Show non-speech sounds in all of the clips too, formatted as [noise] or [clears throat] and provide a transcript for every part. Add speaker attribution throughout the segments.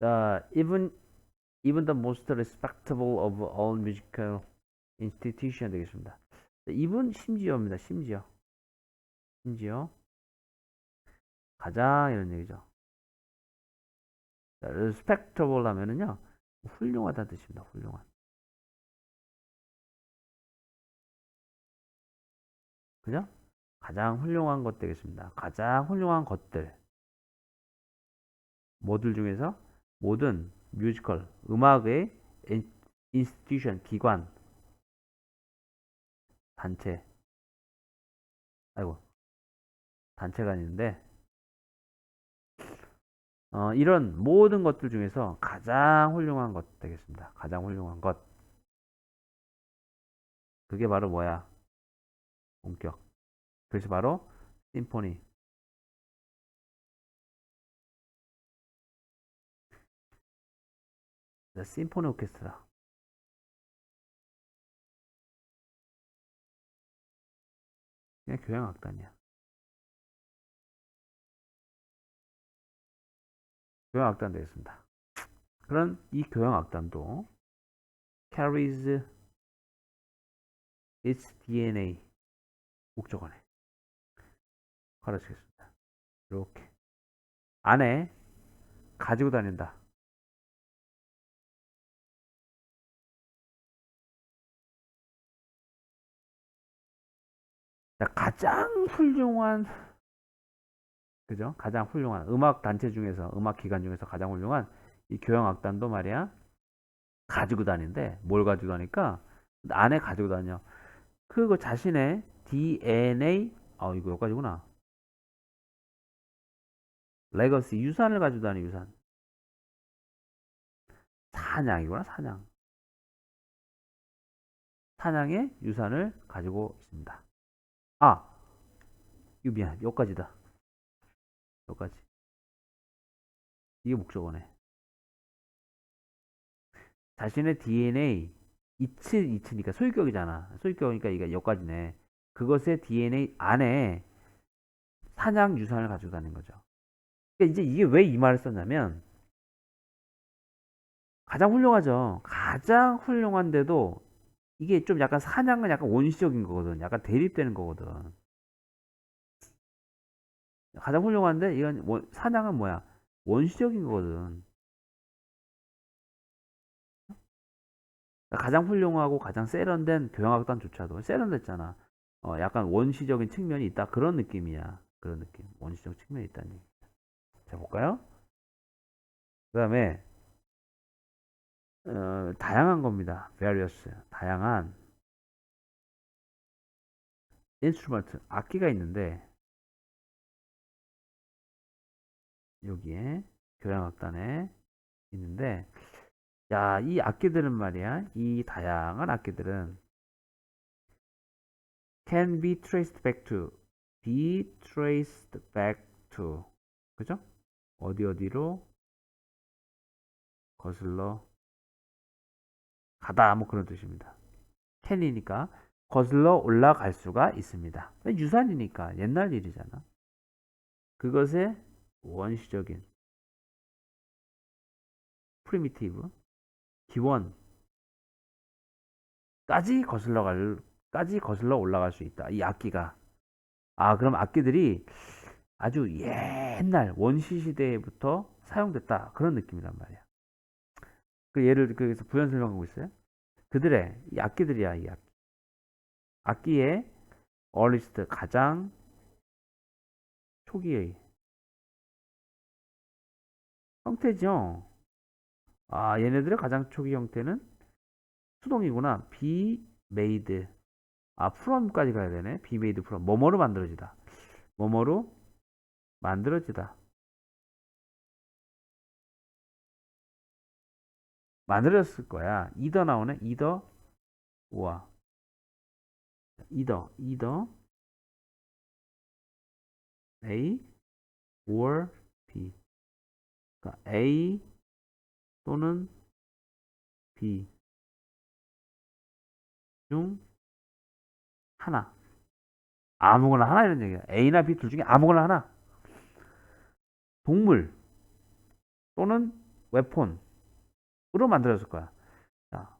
Speaker 1: 자, even even the most respectable of all musical institution 되겠습니다. 자, even 심지어입니다. 심지어. 심지어 가장 이런 얘기죠. 자, respectable 하면은요. 훌륭하다는 뜻입니다. 훌륭한. 그죠? 가장 훌륭한 것 되겠습니다. 가장 훌륭한 것들. 뭐들 중에서 모든 뮤지컬, 음악의 인- 인스티튜션, 기관, 단체. 아이고. 단체가 있는데 어, 이런 모든 것들 중에서 가장 훌륭한 것 되겠습니다. 가장 훌륭한 것. 그게 바로 뭐야? 본격. 그것이 바로 심포니. 심포니 오케스트라. 그냥 교향악단이야. 교향악단 되겠습니다. 그런 이 교향악단도 carries its DNA 목적어네. 가르치겠습니다. 이렇게 안에 가지고 다닌다. 가장 훌륭한 그죠? 가장 훌륭한 음악 단체 중에서 음악 기관 중에서 가장 훌륭한 이 교향악단도 말이야 가지고 다니는데 뭘 가지고 다니까 안에 가지고 다녀. 그거 자신의 DNA 아 이거 여기까지구나. 레거시 유산을 가지고 다니 유산. 사냥이구나 사냥. 사냥의 유산을 가지고 있습니다. 아 이거 미안 여기까지다. 여기까지. 이게 목적어네. 자신의 DNA 이츠 이츠니까 소유격이잖아. 소유격이니까 이게 여기까지네. 그것의 DNA 안에 사냥 유산을 가지고 다니는 거죠. 그러니까 이제 이게 왜 이 말을 썼냐면 가장 훌륭하죠. 가장 훌륭한데도 이게 좀 약간 사냥은 약간 원시적인 거거든. 약간 대립되는 거거든. 가장 훌륭한데 이건 원- 사냥은 뭐야? 원시적인 거거든. 가장 훌륭하고 가장 세련된 교향악단조차도 세련됐잖아. 어, 약간 원시적인 측면이 있다. 그런 느낌이야. 그런 느낌. 원시적 측면이 얘기. 자, 볼까요? 그 다음에, 어, 다양한 겁니다. various. 다양한 instrument. 악기가 있는데, 여기에 교향악단에 있는데, 야, 이 악기들은 말이야. 이 다양한 악기들은 can be traced back to be traced back to 그죠? 어디 어디로 거슬러 가다 뭐 그런 뜻입니다. can이니까 거슬러 올라갈 수가 있습니다. 유산이니까 옛날 일이잖아. 그것의 원시적인 프리미티브 기원까지 거슬러 갈, 까지 거슬러 올라갈 수 있다. 이 악기가. 아, 그럼 악기들이 아주 옛날 원시 시대부터 사용됐다. 그런 느낌이란 말이야. 그 예를 그래서 부연 설명하고 있어요. 그들의 이 악기들이야, 이 악기. 악기의 earliest 가장 초기의 형태죠. 아, 얘네들의 가장 초기 형태는 수동이구나. made. 아, from까지 가야 되네. be made from. 뭐뭐로 만들어지다. 뭐뭐로 만들어지다. 만들었을 거야. either 나오네. either 우와. either either A or B. 그러니까 A 또는 B 중 하나 아무거나 하나 이런 얘기야 A나 B 둘 중에 아무거나 하나 동물 또는 웨폰 으로 만들어졌을 거야. 자,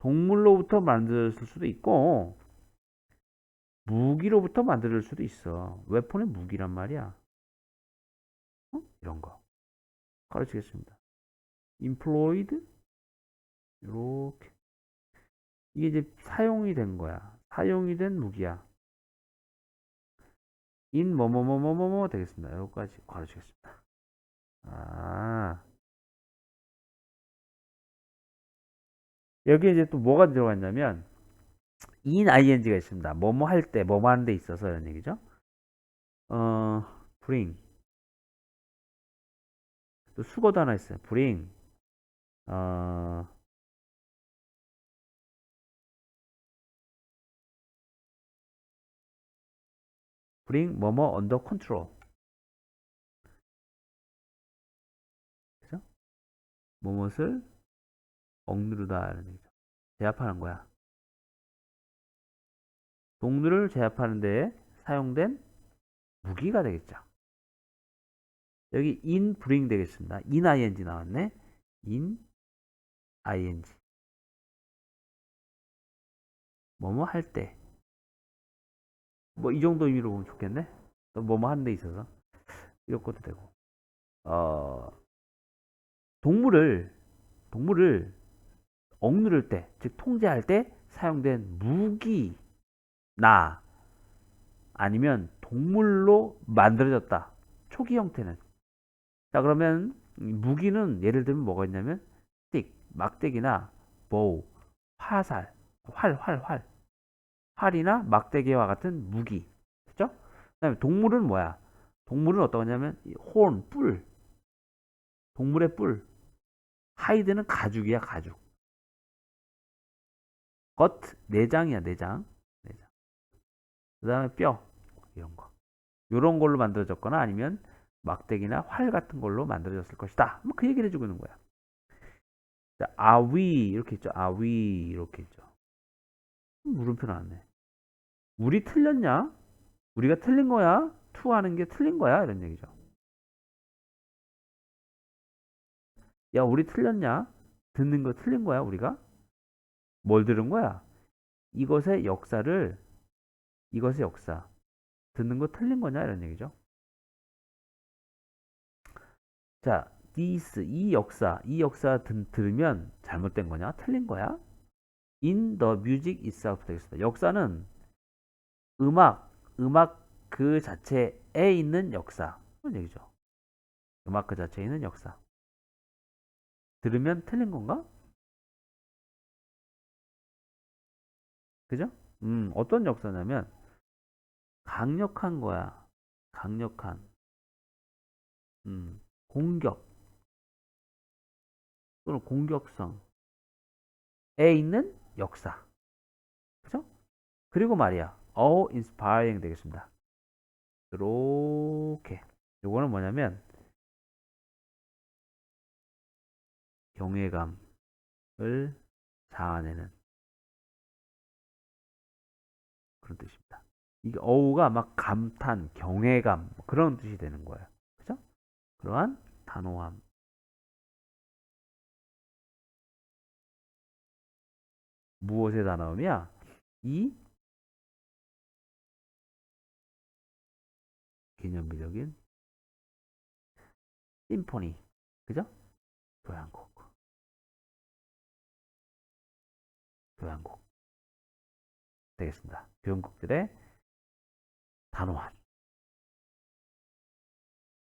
Speaker 1: 동물로부터 만들어졌을 수도 있고 무기로부터 만들 수도 있어. 웨폰의 무기란 말이야. 어? 이런 거 가르치겠습니다. employed 이렇게 이게 이제 사용이 된 거야. 사용이 된 무기야. in 뭐뭐뭐뭐뭐뭐 되겠습니다. 여기까지 가르치겠습니다. 아 여기 이제 또 뭐가 들어가 있냐면 in ing가 있습니다. 뭐뭐 할 때, 뭐뭐 하는 데 있어서 이런 얘기죠. 어, bring. 또 수거도 하나 있어요. bring. 어, 뭐뭐 under control. 그죠? 뭐뭇을 억누르다 이런 얘기죠. 제압하는 거야. 동물을 제압하는 데 사용된 무기가 되겠죠. 여기 in bring 되겠습니다. in ing 나왔네. in ing 뭐뭐 할 때. 뭐 이 정도 의미로 보면 좋겠네. 또 뭐뭐 하는 데 있어서 이런 것도 되고. 어 동물을 동물을 억누를 때, 즉 통제할 때 사용된 무기 나 아니면 동물로 만들어졌다. 초기 형태는. 자, 그러면 무기는 예를 들면 뭐가 있냐면 스틱, 막대기나 보우, 화살, 활, 활, 활. 활이나 막대기와 같은 무기. 그죠? 그 다음에 동물은 뭐야? 동물은 어떤 거냐면 혼, 뿔. 동물의 뿔. 하이드는 가죽이야, 가죽. 겉, 내장이야, 내장. 내장. 그 다음에 뼈. 이런 거. 이런 걸로 만들어졌거나 아니면 막대기나 활 같은 걸로 만들어졌을 것이다. 뭐 그 얘기를 해주고 있는 거야. 자, 아위 이렇게 있죠. 아위 이렇게 있죠. 물음표 나왔네. 우리 틀렸냐? 우리가 틀린 거야? 투 하는 게 틀린 거야? 이런 얘기죠. 야, 우리 틀렸냐? 듣는 거 틀린 거야, 우리가? 뭘 들은 거야? 이것의 역사를, 이것의 역사. 듣는 거 틀린 거냐? 이런 얘기죠. 자, this, 이 역사, 이 역사 들, 들으면 잘못된 거냐? 틀린 거야? in the music itself 되겠습니다. 역사는 음악, 음악 그 자체에 있는 역사. 그런 얘기죠. 음악 그 자체에 있는 역사. 들으면 틀린 건가? 그죠? 음, 어떤 역사냐면, 강력한 거야. 강력한. 음, 공격. 또는 공격성에 있는 역사. 그죠? 그리고 말이야. all inspiring 되겠습니다. 이렇게. 요거는 뭐냐면, 경외감을 자아내는 그런 뜻입니다. 이게 어우가 막 감탄, 경외감 뭐 그런 뜻이 되는 거예요. 그죠? 그러한 단호함. 무엇의 단호함이야? 이 개념비적인 심포니, 그죠? 교향곡. 교향곡. 되겠습니다. 교향곡들의 단호함.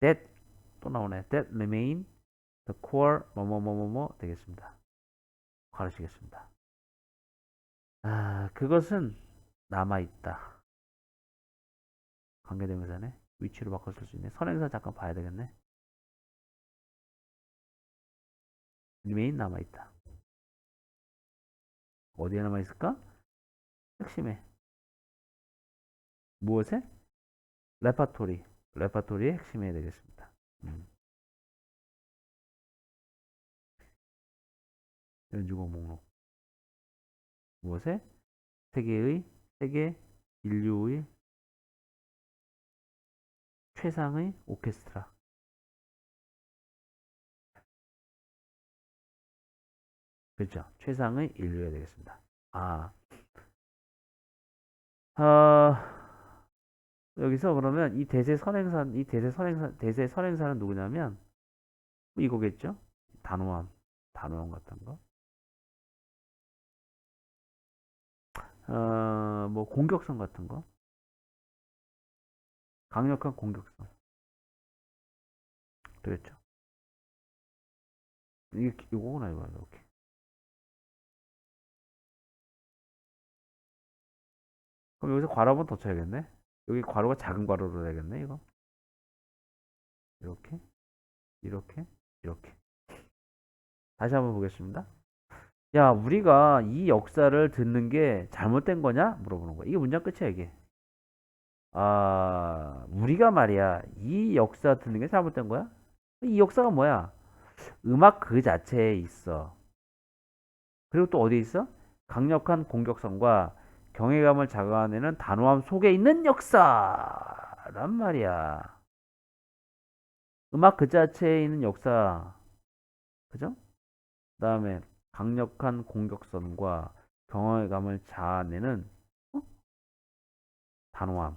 Speaker 1: That 또 나오네. That remain the core 뭐뭐뭐뭐뭐 되겠습니다. 가르치겠습니다. 아, 그것은 남아있다. 관계대명사네. 위치로 바꿔 쓸수 있네. 선행사 잠깐 봐야 되겠네. remain 남아있다. 어디에 남아있을까? 핵심에. 무엇에? 레파토리. 레파토리의 핵심에 되겠습니다. 음. 연주곡 목록. 무엇에? 세계의, 세계 인류의 최상의 오케스트라. 그렇죠. 최상의 인류가 되겠습니다. 아, 아, 여기서 그러면 이 대세 선행사, 이 대세 선행사, 대세 선행사는 누구냐면 이거겠죠. 단호함, 단호함 같은 거. 어, 뭐 공격성 같은 거. 강력한 공격성. 되겠죠. 이게 이거구나 이거 이렇게. 그럼 여기서 괄호 한번 더 쳐야겠네. 여기 괄호가 작은 괄호로 되겠네 이거. 이렇게, 이렇게, 이렇게. 다시 한번 보겠습니다. 야, 우리가 이 역사를 듣는 게 잘못된 거냐? 물어보는 거야. 이게 문장 끝이야, 이게. 아, 우리가 말이야, 이 역사 듣는 게 잘못된 거야? 이 역사가 뭐야? 음악 그 자체에 있어. 그리고 또 어디에 있어? 강력한 공격성과 경외감을 자극하는 단호함 속에 있는 역사란 말이야. 음악 그 자체에 있는 역사. 그죠? 그 다음에 강력한 공격성과 경외감을 자아내는 어? 단호함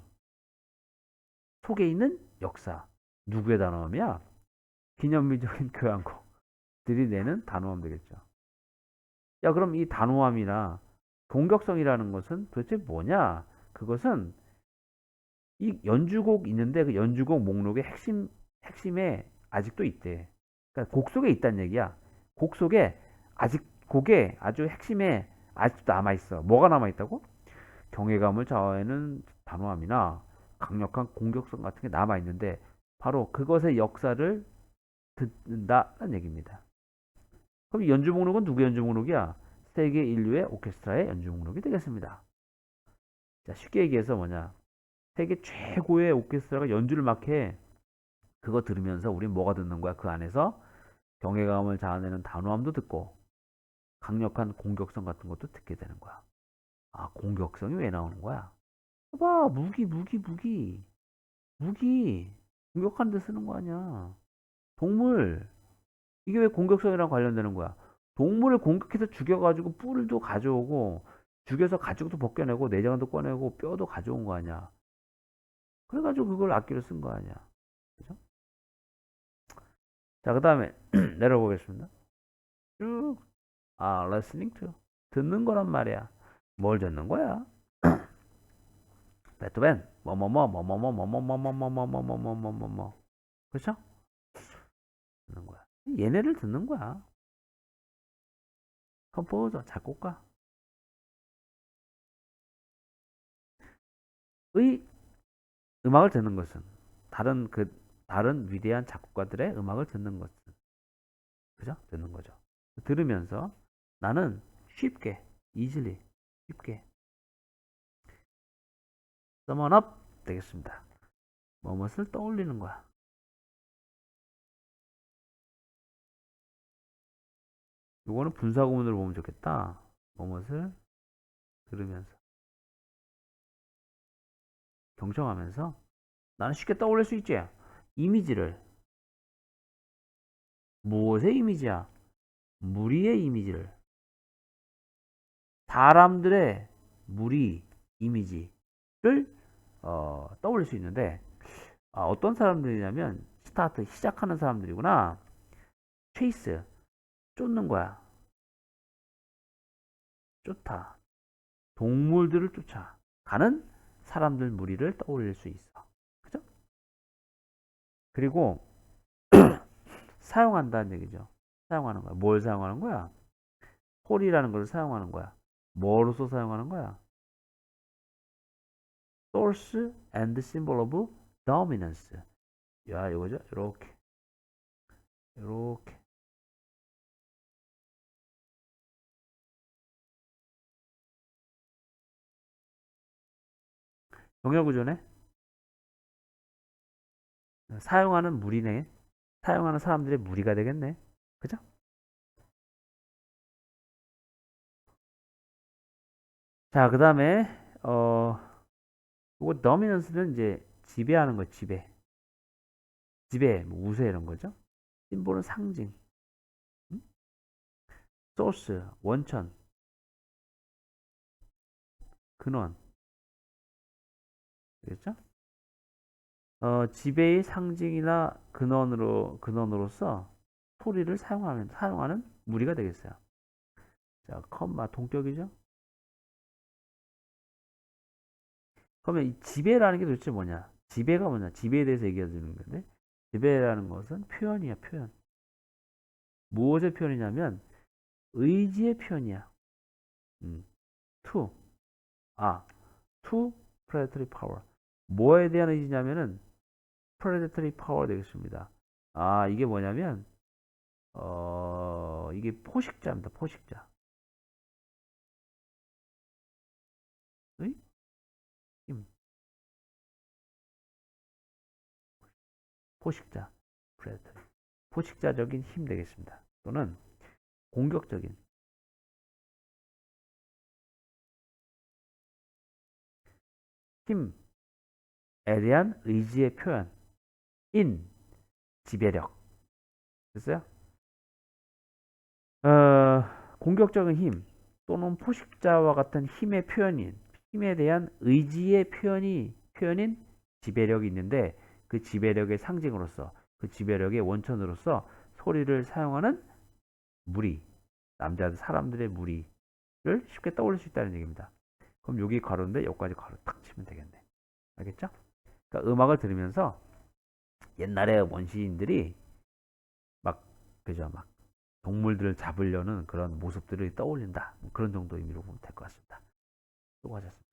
Speaker 1: 속에 있는 역사 누구의 단호함이야? 기념비적인 [laughs] 교향곡들이 내는 단호함 되겠죠. 야 그럼 이 단호함이나 공격성이라는 것은 도대체 뭐냐? 그것은 이 연주곡 있는데 그 연주곡 목록의 핵심 핵심에 아직도 있대. 그러니까 곡 속에 있다는 얘기야. 곡 속에 아직 곡에 아주 핵심에 아직도 남아 있어. 뭐가 남아 있다고? 경외감을 자아내는 단호함이나 강력한 공격성 같은 게 남아 있는데 바로 그것의 역사를 듣는다는 얘기입니다. 그럼 이 연주 목록은 누구 연주 목록이야? 세계 인류의 오케스트라의 연주 목록이 되겠습니다. 자, 쉽게 얘기해서 뭐냐? 세계 최고의 오케스트라가 연주를 막 해. 그거 들으면서 우린 뭐가 듣는 거야? 그 안에서 경외감을 자아내는 단호함도 듣고 강력한 공격성 같은 것도 듣게 되는 거야. 아, 공격성이 왜 나오는 거야? 봐, 무기, 무기, 무기. 무기. 공격하는 데 쓰는 거 아니야. 동물. 이게 왜 공격성이랑 관련되는 거야? 동물을 공격해서 죽여가지고 뿔도 가져오고, 죽여서 가죽도 벗겨내고, 내장도 꺼내고, 뼈도 가져온 거 아니야. 그래가지고 그걸 악기로 쓴 거 아니야. 그죠? 자, 그 다음에 [clears throat] 내려보겠습니다. 쭉. 아, listening to. 듣는 거란 말이야. 뭘 듣는 거야? [clears throat] 베토벤, 뭐뭐뭐, 뭐뭐뭐, 뭐뭐뭐뭐뭐뭐뭐뭐뭐뭐뭐. 그렇죠? 듣는 거야. 얘네를 듣는 거야. 컴포저, 작곡가. 의 음악을 듣는 것은 다른 그 다른 위대한 작곡가들의 음악을 듣는 것은 그죠? 듣는 거죠. 들으면서 나는 쉽게, easily, 쉽게 summon up 되겠습니다. 뭐뭇을 떠올리는 거야. 이거는 분사구문으로 보면 좋겠다. 뭐뭇을 들으면서 경청하면서 나는 쉽게 떠올릴 수 있지. 이미지를 무엇의 이미지야? 무리의 이미지를 사람들의 무리 이미지를 어, 떠올릴 수 있는데 아, 어떤 사람들이냐면 스타트 시작하는 사람들이구나. 체이스 쫓는 거야. 쫓아. 동물들을 쫓아 가는 사람들 무리를 떠올릴 수 있어. 그죠? 그리고 [clears throat] 사용한다는 얘기죠. 사용하는 거야. 뭘 사용하는 거야? 홀이라는 걸 사용하는 거야. 뭐로서 사용하는 거야? source and symbol of dominance. 야, 이거죠? 이렇게. 이렇게. 동열구조네? 사용하는 무리네. 사용하는 사람들의 무리가 되겠네. 그죠? 자, 그 다음에, 어, 이거 dominance는 이제 지배하는 거, 지배. 지배, 뭐 우세 이런 거죠. 심볼은 상징. 음? 소스, 원천, 근원. 되겠죠? 어, 지배의 상징이나 근원으로, 근원으로서 소리를 사용하면, 사용하는 무리가 되겠어요. 자, 컴마, 동격이죠? 그러면 이 지배라는 게 도대체 뭐냐? 지배가 뭐냐? 지배에 대해서 얘기해 주는 건데, 지배라는 것은 표현이야, 표현. 무엇의 표현이냐면, 의지의 표현이야. 음. to. 아, to predatory power. 뭐에 대한 의지냐면은, predatory power 되겠습니다. 아, 이게 뭐냐면, 어, 이게 포식자입니다, 포식자. 의? 힘. 포식자, predatory. 포식자적인 힘 되겠습니다. 또는 공격적인 힘 에 대한 의지의 표현 인 지배력 됐어요? 어, 공격적인 힘 또는 포식자와 같은 힘의 표현인 힘에 대한 의지의 표현이 표현인 지배력이 있는데 그 지배력의 상징으로서 그 지배력의 원천으로서 소리를 사용하는 무리 남자들 사람들의 무리를 쉽게 떠올릴 수 있다는 얘기입니다. 그럼 여기 가로인데 여기까지 가로 탁 치면 되겠네. 알겠죠? 그러니까 음악을 들으면서 옛날에 원시인들이 막 그죠 막 동물들을 잡으려는 그런 모습들을 떠올린다. 그런 정도 의미로 보면 될 것 같습니다. 수고하셨습니다.